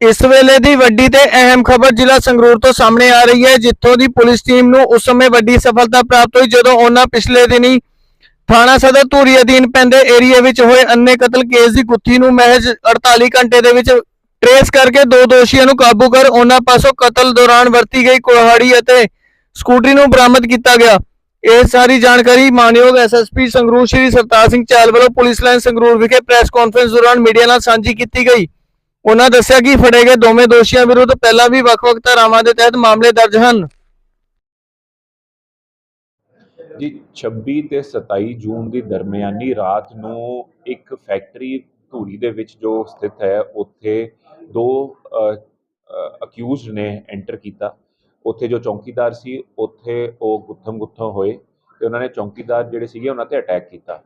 ਇਸ ਵੇਲੇ ਦੀ ਵੱਡੀ ਤੇ ਅਹਿਮ ਖਬਰ ਜ਼ਿਲ੍ਹਾ ਸੰਗਰੂਰ ਤੋਂ ਸਾਹਮਣੇ ਆ ਰਹੀ ਹੈ, ਜਿੱਥੋਂ ਦੀ ਪੁਲਿਸ ਟੀਮ ਨੂੰ ਉਸ ਸਮੇਂ ਵੱਡੀ ਸਫਲਤਾ ਪ੍ਰਾਪਤ ਹੋਈ, ਜਦੋਂ ਉਹਨਾਂ ਪਿਛਲੇ ਦਿਨੀ ਥਾਣਾ ਸਦਰ ਧੂਰੀ ਅਧੀਨ ਪੈਂਦੇ ਏਰੀਆ ਵਿੱਚ ਹੋਏ ਅੰਨੇ ਕਤਲ ਕੇਸ ਦੀ ਗੁੱਥੀ ਨੂੰ ਮਹਿਜ 48 ਘੰਟੇ ਦੇ ਵਿੱਚ ਟਰੇਸ ਕਰਕੇ ਦੋ ਦੋਸ਼ੀਆਂ ਨੂੰ ਕਾਬੂ ਕਰ ਉਹਨਾਂ ਪਾਸੋਂ ਕਤਲ ਦੌਰਾਨ ਵਰਤੀ ਗਈ ਕੁਹਾੜੀ ਅਤੇ ਸਕੂਟਰੀ ਨੂੰ ਬਰਾਮਦ ਕੀਤਾ ਗਿਆ। ਇਹ ਸਾਰੀ ਜਾਣਕਾਰੀ ਮਾਨਯੋਗ ਐਸਐਸਪੀ ਸੰਗਰੂਰ ਸ਼੍ਰੀ ਸਰਤਾਜ ਸਿੰਘ ਚਾਲ ਵੱਲੋਂ ਪੁਲਿਸ ਲਾਈਨ ਸੰਗਰੂਰ ਵਿਖੇ ਪ੍ਰੈਸ ਕਾਨਫਰੰਸ ਦੌਰਾਨ ਮੀਡੀਆ ਨਾਲ ਸਾਂਝੀ ਕੀਤੀ ਗਈ। ਉਹਨਾਂ ਦੱਸਿਆ ਕਿ ਫੜੇ ਗਏ ਦੋਵੇਂ ਦੋਸ਼ੀਆਂ ਵਿਰੁੱਧ ਪਹਿਲਾਂ ਵੀ ਵੱਖ-ਵੱਖ ਧਾਰਾਵਾਂ ਦੇ ਤਹਿਤ ਮਾਮਲੇ ਦਰਜ ਹਨ। ਜੀ 26 ਤੇ 27 ਜੂਨ ਦੀ ਦਰਮਿਆਨੀ ਰਾਤ ਨੂੰ ਇੱਕ ਫੈਕਟਰੀ ਧੂਰੀ ਦੇ ਵਿੱਚ ਜੋ ਸਥਿਤ ਹੈ, ਉੱਥੇ ਦੋ ਅਕਿਊਜ਼ਡ ਨੇ ਐਂਟਰ ਕੀਤਾ। ਉੱਥੇ ਜੋ ਚੌਕੀਦਾਰ ਸੀ, ਉੱਥੇ ਉਹ ਗੁੱਥਮ ਗੁੱਥਮ ਹੋਏ ਤੇ ਉਹਨਾਂ ਨੇ ਚੌਕੀਦਾਰ ਜਿਹੜੇ ਸੀਗੇ, ਉਹਨਾਂ ਤੇ ਅਟੈਕ ਕੀਤਾ।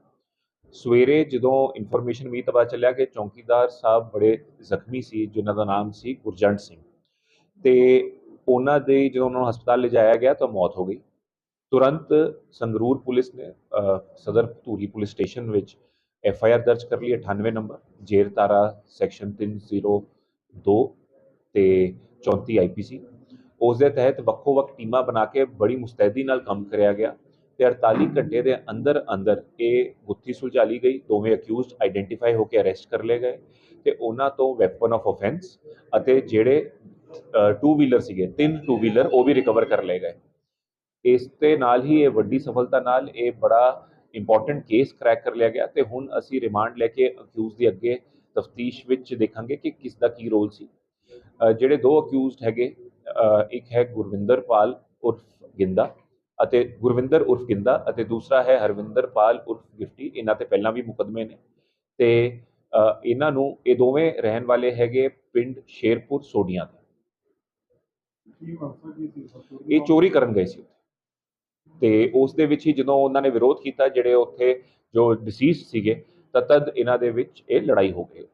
ਸਵੇਰੇ ਜਦੋਂ ਇਨਫੋਰਮੇਸ਼ਨ ਵੀ ਪਤਾ ਚੱਲਿਆ ਕਿ ਚੌਕੀਦਾਰ ਸਾਹਿਬ ਬੜੇ ਜ਼ਖਮੀ ਸੀ, ਜਿਨ੍ਹਾਂ ਦਾ ਨਾਮ ਸੀ ਗੁਰਜੰਟ ਸਿੰਘ। ਤੇ ਉਹਨਾਂ ਦੇ ਜਦੋਂ ਉਹਨਾਂ ਨੂੰ ਹਸਪਤਾਲ ਲਿਜਾਇਆ ਗਿਆ ਤਾਂ ਮੌਤ ਹੋ ਗਈ। ਤੁਰੰਤ ਸੰਗਰੂਰ ਪੁਲਿਸ ਨੇ ਸਦਰ ਧੂਰੀ ਪੁਲਿਸ ਸਟੇਸ਼ਨ ਵਿੱਚ ਐਫ ਆਈ ਆਰ ਦਰਜ ਕਰ ਲਈ 98 ਨੰਬਰ ਜੇਰ ਤਾਰਾ ਸੈਕਸ਼ਨ 302 ਤੇ 34 ਆਈਪੀਸੀ ਉਸ ਦੇ ਤਹਿਤ ਵੱਖੋ ਵੱਖ ਟੀਮਾਂ ਬਣਾ ਕੇ ਬੜੀ ਮੁਸਤੈਦੀ ਨਾਲ ਕੰਮ ਕਰਿਆ ਗਿਆ। ਤੇ 48 ਘੰਟੇ ਦੇ ਅੰਦਰ ਅੰਦਰ ਇਹ ਗੁੱਥੀ ਸੁਲਝਾਲੀ ਗਈ, ਦੋਵੇਂ ਅਕਿਊਜ਼ਡ ਆਈਡੈਂਟੀਫਾਈ ਹੋ ਕੇ ਅਰੈਸਟ ਕਰ ਲਏ ਗਏ ਤੇ ਉਹਨਾਂ ਤੋਂ ਵੈਪਨ ਆਫ ਆਫੈਂਸ ਅਤੇ ਜਿਹੜੇ ਟੂ ਵੀਲਰ ਸੀਗੇ, ਤਿੰਨ ਟੂ ਵੀਲਰ ਉਹ ਵੀ ਰਿਕਵਰ ਕਰ ਲਏ ਗਏ। ਇਸ ਦੇ ਨਾਲ ਹੀ ਇਹ ਵੱਡੀ ਸਫਲਤਾ ਨਾਲ ਇਹ ਬੜਾ ਇੰਪੋਰਟੈਂਟ ਕੇਸ ਕ੍ਰੈਕ ਕਰ ਲਿਆ ਗਿਆ ਤੇ ਹੁਣ ਅਸੀਂ ਰਿਮਾਂਡ ਲੈ ਕੇ ਅਕਿਊਜ਼ ਦੀ ਅੱਗੇ ਤਫਤੀਸ਼ ਵਿੱਚ ਦੇਖਾਂਗੇ ਕਿ ਕਿਸ ਦਾ ਕੀ ਰੋਲ ਸੀ। ਜਿਹੜੇ ਦੋ ਅਕਿਊਜ਼ਡ ਹੈਗੇ ਇੱਕ ਹੈ ਗੁਰਵਿੰਦਰ ਪਾਲ ਉਰਫ ਗਿੰਦਾ ਅਤੇ ਗੁਰਵਿੰਦਰ ਉਰਫ ਗਿੰਦਾ ਅਤੇ ਦੂਸਰਾ ਹੈ ਹਰਵਿੰਦਰ ਪਾਲ ਉਰਫ ਗਿਫਟੀ ਇਹਨਾਂ ਤੇ ਪਹਿਲਾਂ ਵੀ ਮੁਕਦਮੇ ਨੇ। ਤੇ ਇਹਨਾਂ ਨੂੰ ਇਹ ਦੋਵੇਂ ਰਹਿਣ ਵਾਲੇ ਹੈਗੇ ਪਿੰਡ ਸ਼ੇਰਪੁਰ ਸੋਡੀਆਂ ਦੇ ਇਹ ਚੋਰੀ ਕਰਨ ਗਏ ਸੀ ਤੇ ਉਸ ਦੇ ਵਿੱਚ ਹੀ ਜਦੋਂ ਉਹਨਾਂ ਨੇ ਵਿਰੋਧ ਕੀਤਾ ਜਿਹੜੇ ਉੱਥੇ ਜੋ ਡਿਸੀਜ਼ ਸੀਗੇ ਤਾਂ ਤਦ ਇਹਨਾਂ ਦੇ ਵਿੱਚ ਇਹ ਲੜਾਈ ਹੋ ਗਈ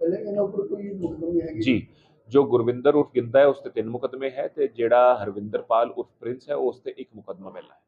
ਪਹਿਲੇ ਇਹਨਾਂ ਉੱਪਰ ਕੋਈ ਮੁਕਦਮੇ ਹੈਗੇ? ਜੀ। ਜੋ ਗੁਰਵਿੰਦਰ ਉਰਫ ਗਿੰਦਾ ਹੈ, ਉਸ ਤੇ ਤਿੰਨ ਮੁਕਦਮੇ ਹੈ ਤੇ ਜਿਹੜਾ ਹਰਵਿੰਦਰ ਪਾਲ ਉਰਫ ਪ੍ਰਿੰਸ ਹੈ, ਉਸ ਤੇ ਇੱਕ ਮੁਕਦਮਾ ਪਹਿਲਾਂ ਹੈ।